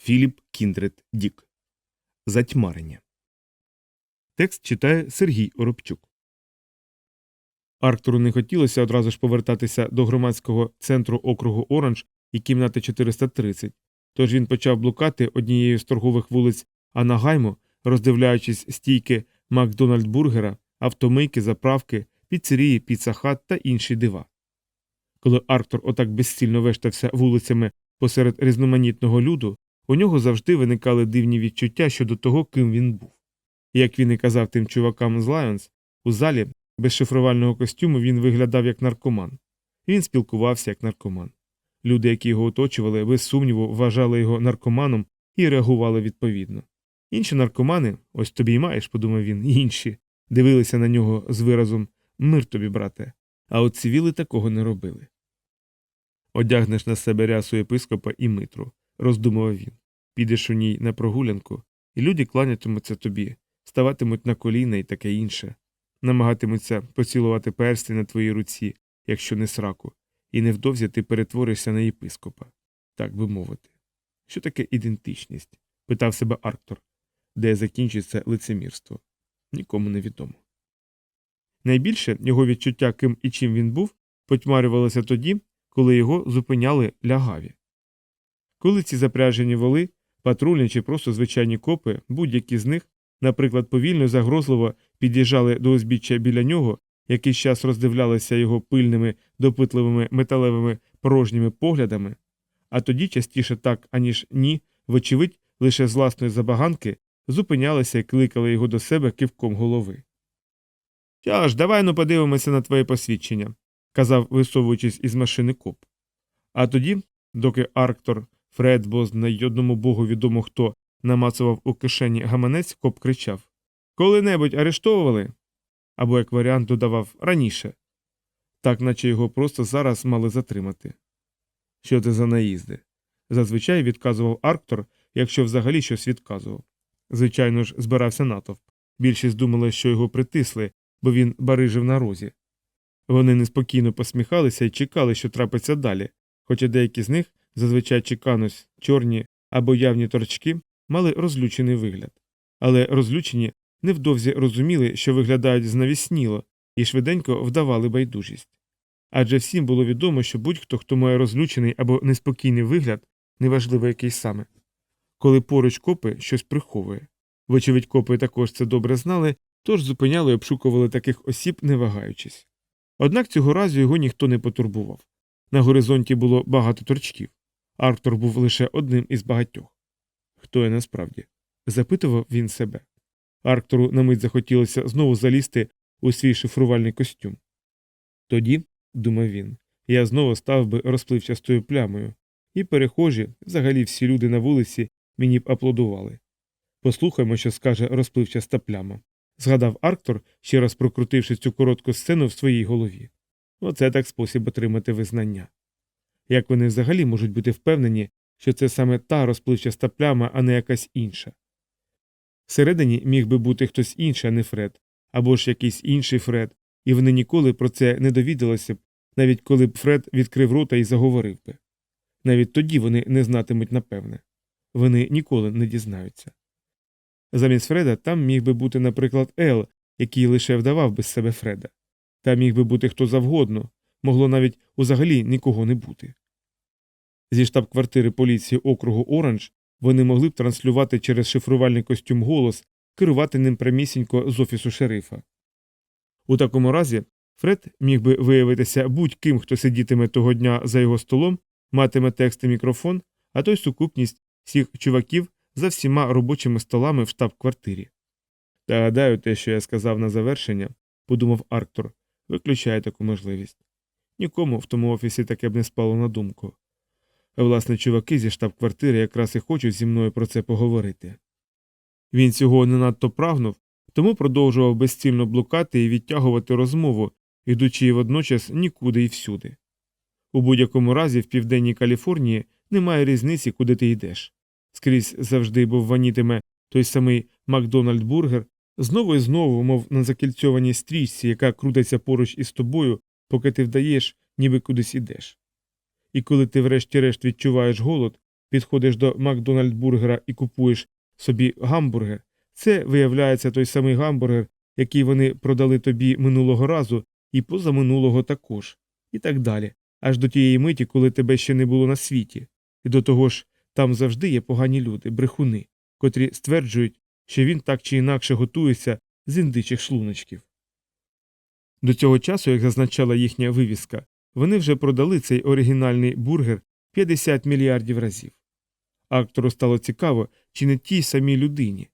Філіп Кіндрет Дік. Затьмарення. Текст читає Сергій Оробчук. Арктуру не хотілося одразу ж повертатися до громадського центру округу Оранж і кімнати 430, тож він почав блукати однією з торгових вулиць Анагайму, роздивляючись стійки Макдональд Бургера, автомийки, заправки, піцерії, піцахат та інші дива. Коли Арктур отак безцільно вештався вулицями посеред різноманітного люду, у нього завжди виникали дивні відчуття щодо того, ким він був. Як він і казав тим чувакам з Лайонс, у залі без шифрувального костюму він виглядав як наркоман. Він спілкувався як наркоман. Люди, які його оточували, без сумніву, вважали його наркоманом і реагували відповідно. Інші наркомани, ось тобі й маєш, подумав він, інші, дивилися на нього з виразом Мир тобі, брате, а от цивіли такого не робили. Одягнеш на себе рясу єпископа і митру, роздумував він. Підеш у ній на прогулянку, і люди кланятимуться тобі, ставатимуть на коліна і таке інше, намагатимуться поцілувати персті на твоїй руці, якщо не сраку, і невдовзі ти перетворишся на єпископа, так би мовити. Що таке ідентичність? питав себе Арктор, де закінчиться лицемірство. Нікому не відомо. Найбільше його відчуття, ким і чим він був, потьмарювалося тоді, коли його зупиняли лягаві. Коли ці запряжені воли, патрульні чи просто звичайні копи, будь-які з них, наприклад, повільно загрозливо під'їжджали до узбіччя біля нього, якийсь час роздивлялися його пильними, допитливими металевими порожніми поглядами, а тоді частіше так, аніж ні, вочевидь, лише з власної забаганки, зупинялися і кликали його до себе кивком голови. Що ж, давай ну подивимося на твоє посвідчення, казав, висовуючись із машини коп. А тоді, доки Арктор, Фред, бо й одному богу відомо хто намацував у кишені гаманець, коп кричав Коли-небудь арештовували? Або, як варіант, додавав раніше. Так наче його просто зараз мали затримати. Що це за наїзди? Зазвичай відказував Арктор, якщо взагалі щось відказував. Звичайно ж, збирався натовп. Більшість думали, що його притисли, бо він барижив на розі. Вони неспокійно посміхалися і чекали, що трапиться далі, хоча деякі з них, зазвичай чеканось, чорні або явні торчки, мали розлючений вигляд. Але розлючені невдовзі розуміли, що виглядають знавісніло, і швиденько вдавали байдужість. Адже всім було відомо, що будь-хто, хто має розлючений або неспокійний вигляд, неважливо який саме, коли поруч копи щось приховує. Вочевидь, копи також це добре знали, тож зупиняли і обшукували таких осіб, не вагаючись. Однак цього разу його ніхто не потурбував. На горизонті було багато торчків. Арктор був лише одним із багатьох. Хто я насправді? запитував він себе. Арктору на мить захотілося знову залізти у свій шифрувальний костюм. Тоді, думав він, я знову став би розпливчастою плямою, і перехожі, взагалі всі люди на вулиці, мені б аплодували. Послухаймо, що скаже розпливчаста пляма згадав Арктор, ще раз прокрутивши цю коротку сцену в своїй голові. Оце так спосіб отримати визнання. Як вони взагалі можуть бути впевнені, що це саме та розпливчаста пляма, а не якась інша? Всередині міг би бути хтось інший, а не Фред, або ж якийсь інший Фред, і вони ніколи про це не довідалися б, навіть коли б Фред відкрив рота і заговорив би. Навіть тоді вони не знатимуть напевне. Вони ніколи не дізнаються. Замість Фреда там міг би бути, наприклад, Ел, який лише вдавав без себе Фреда. Там міг би бути хто завгодно, могло навіть узагалі нікого не бути. Зі штаб-квартири поліції округу Оранж вони могли б транслювати через шифрувальний костюм голос, керувати ним прямісінько з офісу шерифа. У такому разі Фред міг би виявитися будь-ким, хто сидітиме того дня за його столом, матиме текст і мікрофон, а то й сукупність всіх чуваків за всіма робочими столами в штаб-квартирі. Та гадаю, те, що я сказав на завершення, подумав Арктор, виключає таку можливість. Нікому в тому офісі таке б не спало на думку. Власне, чуваки зі штаб-квартири якраз і хочуть зі мною про це поговорити. Він цього не надто прагнув, тому продовжував безцільно блукати і відтягувати розмову, ідучи водночас нікуди і всюди. У будь-якому разі в південній Каліфорнії немає різниці, куди ти йдеш скрізь завжди був ванітиме той самий Макдональд Бургер, знову і знову, мов на закільцьованій стрічці, яка крутиться поруч із тобою, поки ти вдаєш, ніби кудись ідеш. І коли ти врешті-решт відчуваєш голод, підходиш до Макдональдбургера і купуєш собі гамбургер, це виявляється той самий гамбургер, який вони продали тобі минулого разу і позаминулого також, і так далі, аж до тієї миті, коли тебе ще не було на світі. І до того ж, там завжди є погані люди, брехуни, котрі стверджують, що він так чи інакше готується з індичих шлуночків. До цього часу, як зазначала їхня вивіска, вони вже продали цей оригінальний бургер 50 мільярдів разів. Актору стало цікаво, чи не тій самій людині.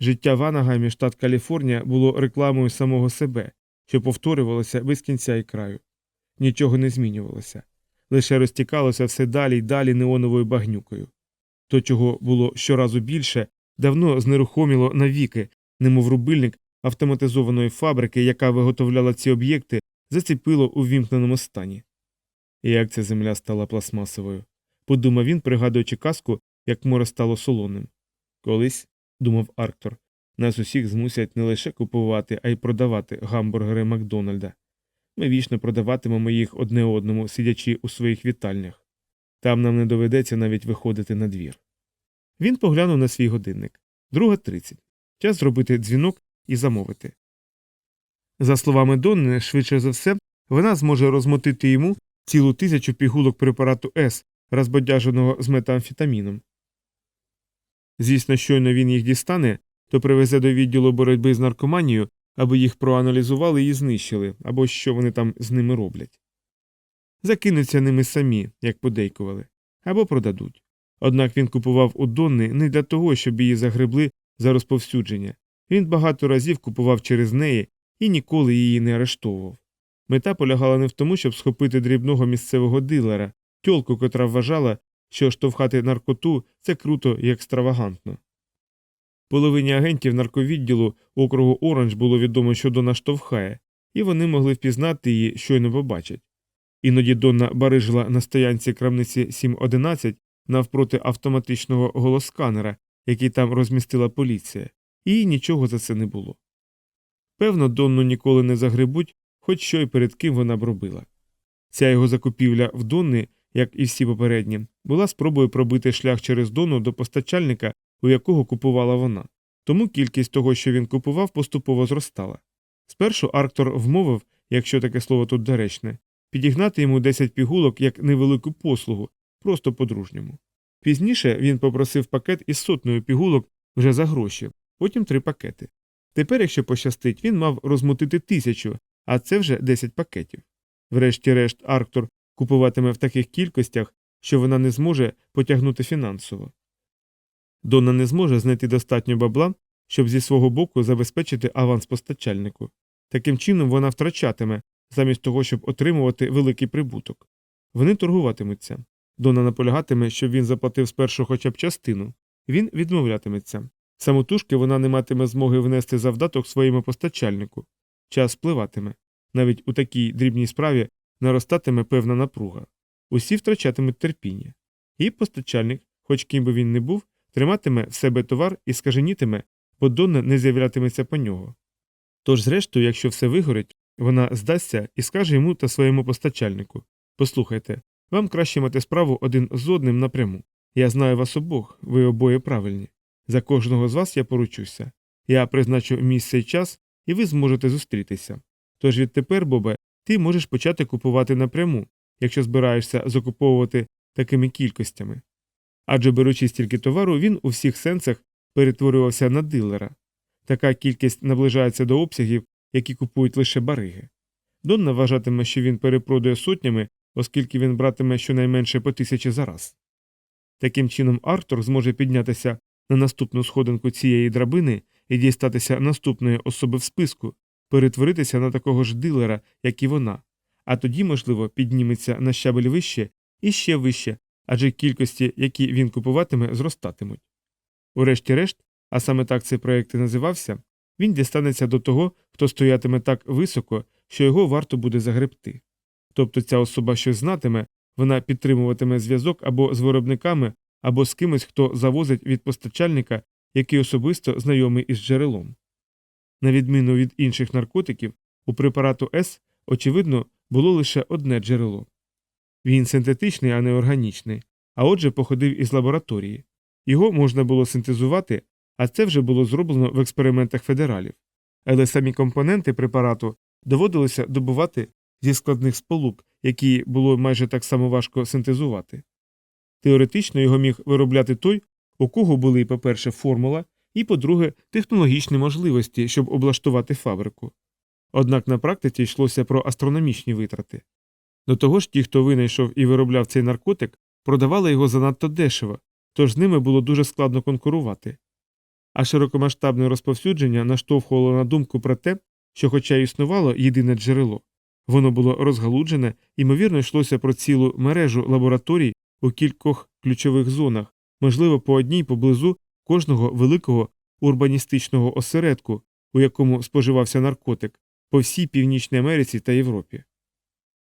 Життя в Анагамі, штат Каліфорнія, було рекламою самого себе, що повторювалося без кінця і краю. Нічого не змінювалося, лише розтікалося все далі й далі неоновою багнюкою. То, чого було щоразу більше, давно знерухоміло навіки, немов рубильник автоматизованої фабрики, яка виготовляла ці об'єкти, заціпило у вімкненому стані. І як ця земля стала пластмасовою, подумав він, пригадуючи казку, як море стало солоним. Колись, думав Арктор, нас усіх змусять не лише купувати, а й продавати гамбургери Макдональда. Ми вічно продаватимемо їх одне одному, сидячи у своїх вітальнях. Там нам не доведеться навіть виходити на двір. Він поглянув на свій годинник. Друга тридцять. Час зробити дзвінок і замовити. За словами Донни, швидше за все, вона зможе розмотити йому цілу тисячу пігулок препарату С, розбодяженого з метамфетаміном. Звісно, щойно він їх дістане, то привезе до відділу боротьби з наркоманією, аби їх проаналізували і знищили, або що вони там з ними роблять. Закинуться ними самі, як подейкували, або продадуть. Однак він купував у Донни не для того, щоб її загребли за розповсюдження. Він багато разів купував через неї і ніколи її не арештовував. Мета полягала не в тому, щоб схопити дрібного місцевого дилера, тьолку, котра вважала, що штовхати наркоту це круто і екстравагантно. Половині агентів нарковідділу округу Оранж було відомо, що Дона штовхає, і вони могли впізнати її, щойно побачать. Іноді Донна барижила на стоянці крамниці 711 навпроти автоматичного голосканера, який там розмістила поліція, і нічого за це не було. Певно, Донну ніколи не загребуть, хоч що й перед ким вона б робила. Ця його закупівля в Донни, як і всі попередні, була спробою пробити шлях через Донну до постачальника, у якого купувала вона. Тому кількість того, що він купував, поступово зростала. Спершу Арктор вмовив, якщо таке слово тут доречне, підігнати йому 10 пігулок як невелику послугу, просто по-дружньому. Пізніше він попросив пакет із сотнею пігулок вже за гроші, потім три пакети. Тепер, якщо пощастить, він мав розмутити тисячу, а це вже 10 пакетів. Врешті-решт, Арктор купуватиме в таких кількостях, що вона не зможе потягнути фінансово. Донна не зможе знайти достатньо бабла, щоб зі свого боку забезпечити аванс постачальнику. Таким чином вона втрачатиме, замість того, щоб отримувати великий прибуток. Вони торгуватимуться. Дона наполягатиме, щоб він заплатив спершу хоча б частину. Він відмовлятиметься. Самотужки вона не матиме змоги внести завдаток своєму постачальнику. Час спливатиме. Навіть у такій дрібній справі наростатиме певна напруга. Усі втрачатимуть терпіння. І постачальник, хоч ким би він не був, триматиме в себе товар і скаженітиме, бо Донна не з'являтиметься по нього. Тож, зрештою, якщо все вигорить, вона здасться і скаже йому та своєму постачальнику Послухайте, вам краще мати справу один з одним напряму. Я знаю вас обох, ви обоє правильні. За кожного з вас я поручуся. Я призначу місце і час, і ви зможете зустрітися. Тож відтепер, Бобе, ти можеш почати купувати напряму, якщо збираєшся закуповувати такими кількостями. Адже беручи стільки товару, він у всіх сенсах перетворювався на дилера. Така кількість наближається до обсягів, які купують лише бариги. Донна вважатиме, що він перепродує сотнями, оскільки він братиме щонайменше по тисячі за раз. Таким чином, Артур зможе піднятися на наступну сходинку цієї драбини і дістатися наступної особи в списку, перетворитися на такого ж дилера, як і вона, а тоді, можливо, підніметься на щабель вище і ще вище, адже кількості, які він купуватиме, зростатимуть. Урешті-решт, а саме так цей проєкт і називався, він дістанеться до того, хто стоятиме так високо, що його варто буде загребти. Тобто ця особа щось знатиме, вона підтримуватиме зв'язок або з виробниками, або з кимось, хто завозить від постачальника, який особисто знайомий із джерелом. На відміну від інших наркотиків, у препарату С, очевидно, було лише одне джерело. Він синтетичний, а не органічний, а отже, походив із лабораторії. Його можна було синтезувати, а це вже було зроблено в експериментах федералів. Але самі компоненти препарату доводилося добувати зі складних сполук, які було майже так само важко синтезувати. Теоретично його міг виробляти той, у кого були, по-перше, формула, і, по-друге, технологічні можливості, щоб облаштувати фабрику. Однак на практиці йшлося про астрономічні витрати. До того ж, ті, хто винайшов і виробляв цей наркотик, продавали його занадто дешево, тож з ними було дуже складно конкурувати. А широкомасштабне розповсюдження наштовхувало на думку про те, що, хоча існувало єдине джерело, воно було розгалуджене, ймовірно, йшлося про цілу мережу лабораторій у кількох ключових зонах, можливо, по одній поблизу кожного великого урбаністичного осередку, у якому споживався наркотик, по всій Північній Америці та Європі.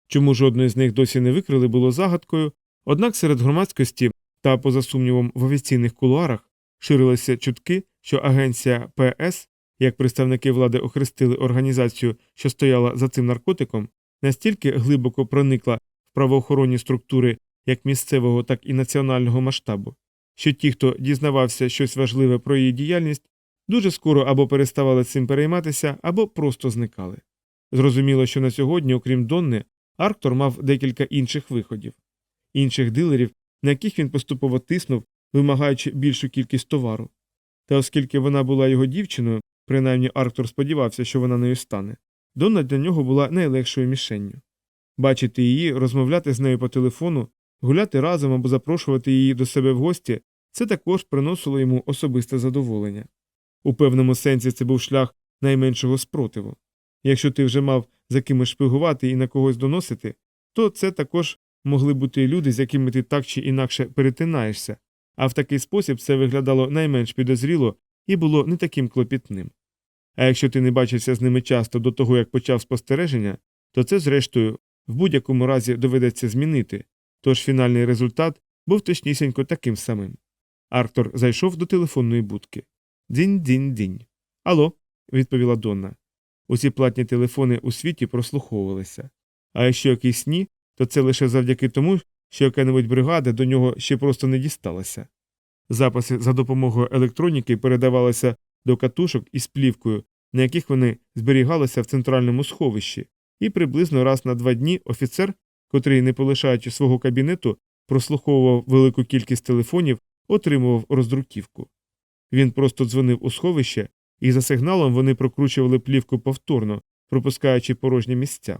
Чому жодної з них досі не викрили, було загадкою, однак серед громадськості та, поза сумнівом, в офіційних кулуарах ширилися чутки, що агенція ПС, як представники влади охрестили організацію, що стояла за цим наркотиком, настільки глибоко проникла в правоохоронні структури як місцевого, так і національного масштабу, що ті, хто дізнавався щось важливе про її діяльність, дуже скоро або переставали цим перейматися, або просто зникали. Зрозуміло, що на сьогодні, окрім Донни, Арктор мав декілька інших виходів, інших дилерів, на яких він поступово тиснув, вимагаючи більшу кількість товару. Та оскільки вона була його дівчиною, принаймні Арктор сподівався, що вона нею стане, Донна для нього була найлегшою мішенню. Бачити її, розмовляти з нею по телефону, гуляти разом або запрошувати її до себе в гості це також приносило йому особисте задоволення. У певному сенсі це був шлях найменшого спротиву. Якщо ти вже мав за кимось шпигувати і на когось доносити, то це також могли бути люди, з якими ти так чи інакше перетинаєшся, а в такий спосіб це виглядало найменш підозріло і було не таким клопітним. А якщо ти не бачився з ними часто до того, як почав спостереження, то це, зрештою, в будь-якому разі доведеться змінити, тож фінальний результат був точнісінько таким самим. Арктор зайшов до телефонної будки. Дзінь-дзінь-дзінь. Алло, відповіла Донна. Усі платні телефони у світі прослуховувалися. А якщо якийсь ні, то це лише завдяки тому, що яка-небудь бригада до нього ще просто не дісталася. Записи за допомогою електроніки передавалися до катушок із плівкою, на яких вони зберігалися в центральному сховищі, і приблизно раз на два дні офіцер, котрий, не полишаючи свого кабінету, прослуховував велику кількість телефонів, отримував роздруківку. Він просто дзвонив у сховище, і за сигналом вони прокручували плівку повторно, пропускаючи порожні місця.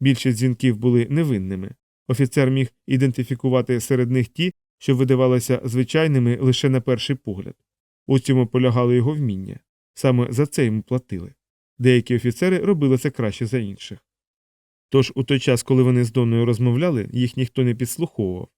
Більшість дзвінків були невинними. Офіцер міг ідентифікувати серед них ті, що видавалися звичайними лише на перший погляд. У цьому полягало його вміння. Саме за це йому платили. Деякі офіцери робили це краще за інших. Тож у той час, коли вони з Донною розмовляли, їх ніхто не підслуховував.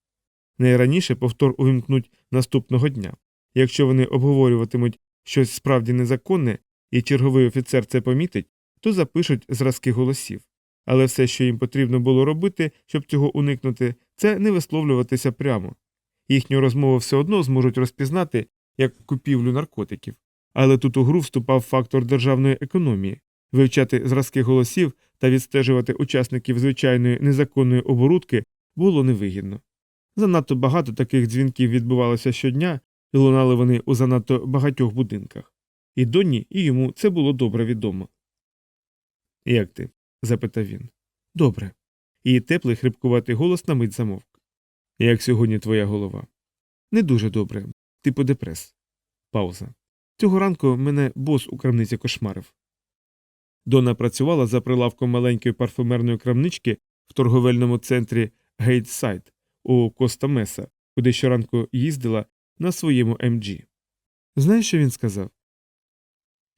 Найраніше повтор увімкнуть наступного дня. Якщо вони обговорюватимуть щось справді незаконне, і черговий офіцер це помітить, то запишуть зразки голосів. Але все, що їм потрібно було робити, щоб цього уникнути, це не висловлюватися прямо. Їхню розмову все одно зможуть розпізнати як купівлю наркотиків. Але тут у гру вступав фактор державної економії вивчати зразки голосів та відстежувати учасників звичайної незаконної оборудки було невигідно. Занадто багато таких дзвінків відбувалося щодня, і лунали вони у занадто багатьох будинках. І Донні, і йому це було добре відомо. Як ти? запитав він. Добре. Її теплий хрипкуватий голос на мить замовк. Як сьогодні твоя голова? Не дуже добре. Типу депрес. Пауза. Цього ранку мене бос у крамниці кошмарив. Дона працювала за прилавком маленької парфумерної крамнички в торговельному центрі Гейтсайд у Коста Меса, куди щоранку їздила на своєму МГ. Знаєш, що він сказав?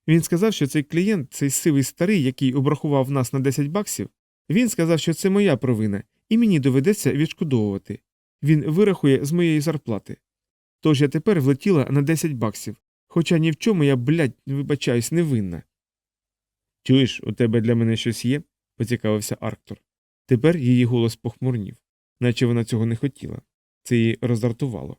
Він сказав, що цей клієнт, цей сивий старий, який обрахував нас на 10 баксів, він сказав, що це моя провина, і мені доведеться відшкодовувати. Він вирахує з моєї зарплати. Тож я тепер влетіла на 10 баксів, хоча ні в чому я, блядь, вибачаюсь, не винна. Чуєш, у тебе для мене щось є? поцікавився Арктор. Тепер її голос похмурнів, наче вона цього не хотіла. Це її роздратувало.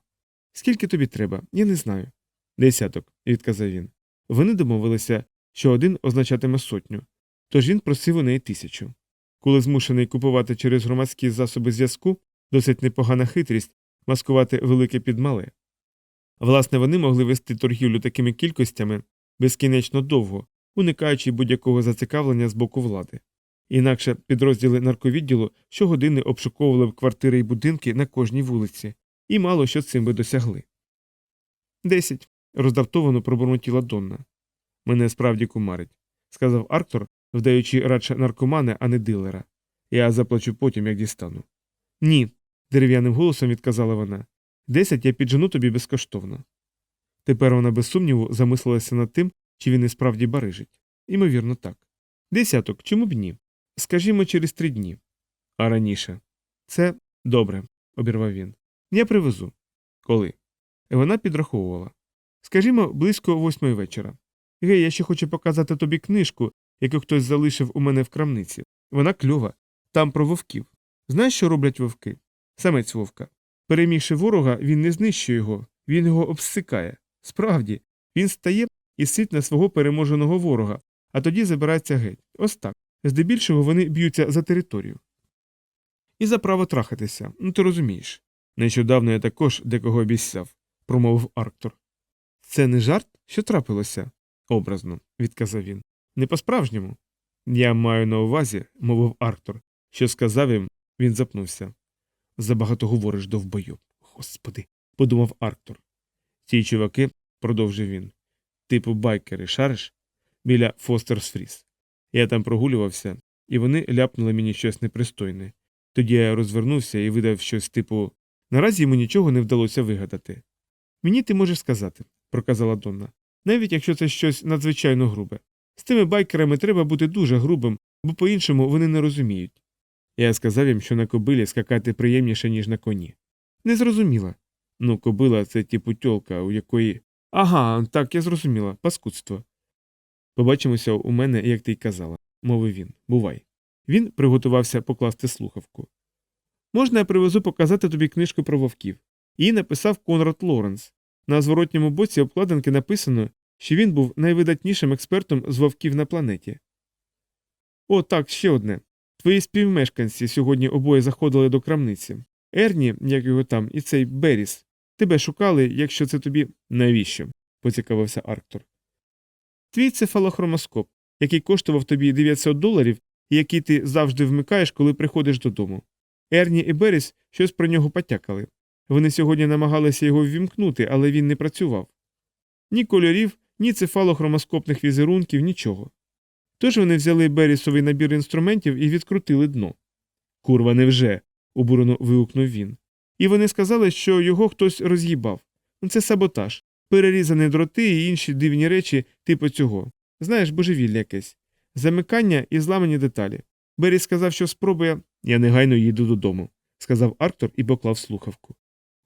Скільки тобі треба? Я не знаю. Десяток, відказав він. Вони домовилися, що один означатиме сотню, тож він просив у неї тисячу. Коли змушений купувати через громадські засоби зв'язку, досить непогана хитрість, маскувати велике під мале. Власне, вони могли вести торгівлю такими кількостями безкінечно довго, уникаючи будь-якого зацікавлення з боку влади. Інакше підрозділи нарковідділу щогодини обшуковували б квартири і будинки на кожній вулиці, і мало що цим би досягли. Десять. роздавтовано пробурмотіла Донна. Мене справді кумарить, сказав Арктор, вдаючи радше наркомана, а не дилера. Я заплачу потім, як дістану. Ні, дерев'яним голосом відказала вона. Десять я піджену тобі безкоштовно. Тепер вона без сумніву замислилася над тим, чи він і справді барижить. Імовірно, так. Десяток, чому б ні? Скажімо, через три дні. А раніше. Це добре, обірвав він. Я привезу. Коли? Вона підраховувала. Скажімо, близько восьмої вечора. Гей, я ще хочу показати тобі книжку, яку хтось залишив у мене в крамниці. Вона кльова. Там про вовків. Знаєш, що роблять вовки? Самець вовка. Перемігши ворога, він не знищує його, він його обсикає. Справді, він стає і сить на свого переможеного ворога, а тоді забирається геть. Ось так. Здебільшого вони б'ються за територію. І за право трахатися, ну ти розумієш. Нещодавно я також декого обіцяв, промовив Арктор. Це не жарт, що трапилося? образно, відказав він. Не по-справжньому. Я маю на увазі, мовив Арктор, що сказав їм, він запнувся. Забагато говориш довбойоб. Господи, подумав Арктор. Ці чуваки, продовжив він, типу байкери, шариш? Біля Фостерс Фріс. Я там прогулювався, і вони ляпнули мені щось непристойне. Тоді я розвернувся і видав щось типу наразі йому нічого не вдалося вигадати. Мені ти можеш сказати, проказала Донна, навіть якщо це щось надзвичайно грубе. З тими байкерами треба бути дуже грубим, бо по-іншому вони не розуміють. Я сказав їм, що на кобилі скакати приємніше, ніж на коні. Не зрозуміла. Ну, кобила це типу тьолка, у якої. Ага, так, я зрозуміла, паскудство. Побачимося у мене, як ти й казала, мовив він. Бувай. Він приготувався покласти слухавку. Можна я привезу показати тобі книжку про вовків. Її написав Конрад Лоренс. На зворотньому боці обкладинки написано, що він був найвидатнішим експертом з вовків на планеті. О, так, ще одне. Твої співмешканці сьогодні обоє заходили до крамниці. Ерні, як його там, і цей Беріс. Тебе шукали, якщо це тобі. Навіщо? поцікавився Арктор. Твій цефалохромоскоп, який коштував тобі 900 доларів і який ти завжди вмикаєш, коли приходиш додому. Ерні і Беріс щось про нього потякали. Вони сьогодні намагалися його ввімкнути, але він не працював. Ні кольорів, ні цефалохромоскопних візерунків, нічого. Тож вони взяли Берісовий набір інструментів і відкрутили дно. Курва, невже. обурено вигукнув він. І вони сказали, що його хтось роз'їбав. Це саботаж, перерізані дроти і інші дивні речі, типу цього. Знаєш, божевілля якесь. Замикання і зламані деталі. Беріс сказав, що спробує. Я негайно їду додому, сказав Арктор і поклав слухавку.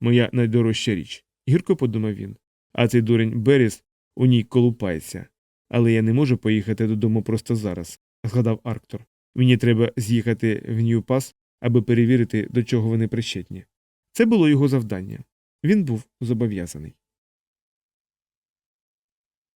Моя найдорожча річ. Гірко подумав він. А цей дурень Беріс у ній колупається. Але я не можу поїхати додому просто зараз, згадав Арктор. Мені треба з'їхати в Нью-Пас, аби перевірити, до чого вони причетні. Це було його завдання. Він був зобов'язаний.